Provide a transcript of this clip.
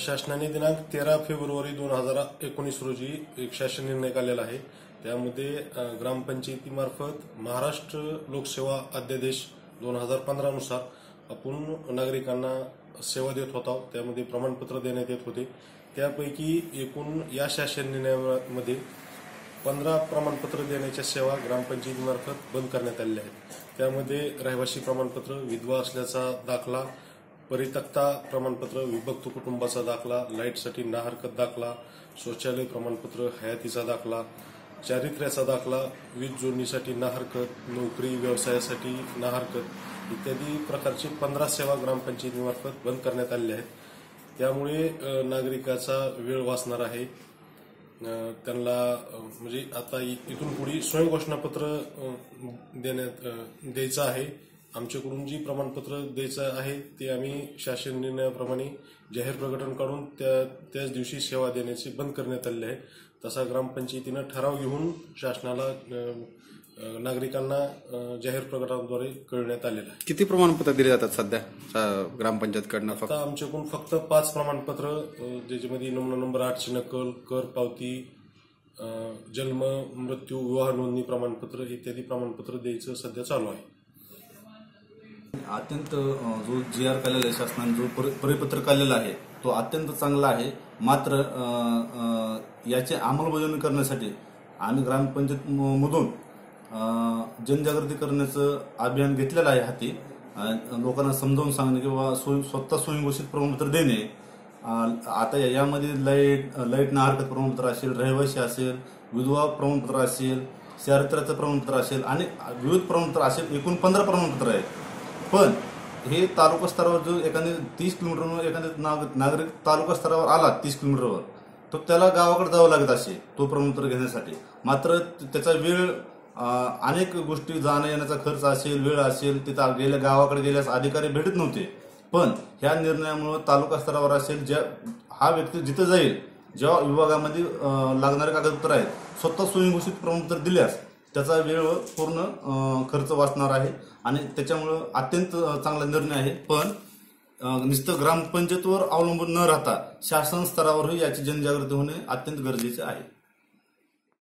शासनाने दिनांक तेरा फेब्रुवारी दोन हजार एकोणीस रोजी एक शासन निर्णय काढलेला आहे. त्यामध्ये ग्रामपंचायतीमार्फत महाराष्ट्र लोकसेवा अध्यादेश दोन हजार पंधरानुसार आपण नागरिकांना सेवा देत होता. त्यामध्ये प्रमाणपत्र देण्यात येत होते. त्यापैकी एकूण या शासन निर्णयामध्ये पंधरा प्रमाणपत्र देण्याच्या सेवा ग्रामपंचायतीमार्फत बंद करण्यात आलेल्या आहेत. त्यामध्ये रहिवासी प्रमाणपत्र विधवा असल्याचा दाखला परितक्ता प्रमाणपत्र विभक्त कुटुंबाचा दाखला लाईटसाठी ना हरकत दाखला शौचालय प्रमाणपत्र हयातीचा दाखला चारित्र्याचा दाखला वीज जोडणीसाठी ना हरकत नोकरी व्यवसायासाठी ना हरकत इत्यादी प्रकारची पंधरा सेवा ग्रामपंचायतीमार्फत बंद करण्यात आलेल्या आहेत. त्यामुळे नागरिकाचा वेळ वाचणार आहे. त्यांना म्हणजे आता इ- इथून पुढे स्वयंघोषणापत्र देण्यात द्यायचं आहे. आमच्याकडून जी प्रमाणपत्र द्यायचं आहे ते आम्ही शासन निर्णयाप्रमाणे जाहीर प्रकटन काढून त्या त्याच दिवशी सेवा देण्याचे बंद करण्यात आले आहे. तसा ग्रामपंचायतीनं ठराव घेऊन शासनाला नागरिकांना जाहीर प्रकटनाद्वारे कळवण्यात आलेलं आहे. किती प्रमाणपत्र दिले जातात सध्या? ग्रामपंचायतकडनं फक्त? आता आमच्याकडून फक्त पाच प्रमाणपत्र ज्याच्यामध्ये नमुना नंबर आठची नकल कर पावती जन्म मृत्यू विवाह नोंदणी प्रमाणपत्र इत्यादी प्रमाणपत्र द्यायचं सध्या चालू आहे. अत्यंत जो जी आर आहे शासनाने जो परि- परिपत्रक काढलेला आहे तो अत्यंत चांगला आहे. मात्र याची अंमलबजावणी करण्यासाठी आम्ही ग्रामपंचायत म- मधून जनजागृती करण्याचं अभियान घेतलेलं आहे हाती. लोकांना समजावून सांगणे किंवा स्वयं- स्वतः स्वयंघोषित प्रमाणपत्र देणे. आता या- यामध्ये लाइट लाइट ना हरकत प्रमाणपत्र असेल रहिवासी असेल विधवा प्रमाणपत्र असेल चारित्र्याचं प्रमाणपत्र असेल आणि विविध प्रमाणपत्र असेल एकूण पंधरा प्रमाणपत्र आहेत. पण हे तालुका स्तरावर जो एखादे तीस किलोमीटरवर एखाद्या नाग- नागरिक तालुका स्तरावर आला तीस किलोमीटरवर तर त्याला गावाकडे जावं लागत असे तो प्रमाणपत्र घेण्यासाठी. मात्र त्याचा वेळ अनेक गोष्टी जाणं येण्याचा खर्च असेल वेळ असेल तिथं गेल्या गावाकडे गेल्यास अधिकारी भेटत नव्हते. पण ह्या निर्णयामुळे तालुका स्तरावर असेल ज्या हा व्यक्ती जिथं जाईल जेव्हा विभागामध्ये लागणारे कागदपत्र आहेत स्वतः स्वयंघोषित प्रमाणपत्र दिल्यास त्याचा वेळ पूर्ण खर्च वाचणार आहे. आणि त्याच्यामुळं अत्यंत चांगला निर्णय आहे. पण नुसतं ग्रामपंचायतीवर अवलंबून न राहता शासन स्तरावरही याची जनजागृती होणे अत्यंत गरजेचे आहे.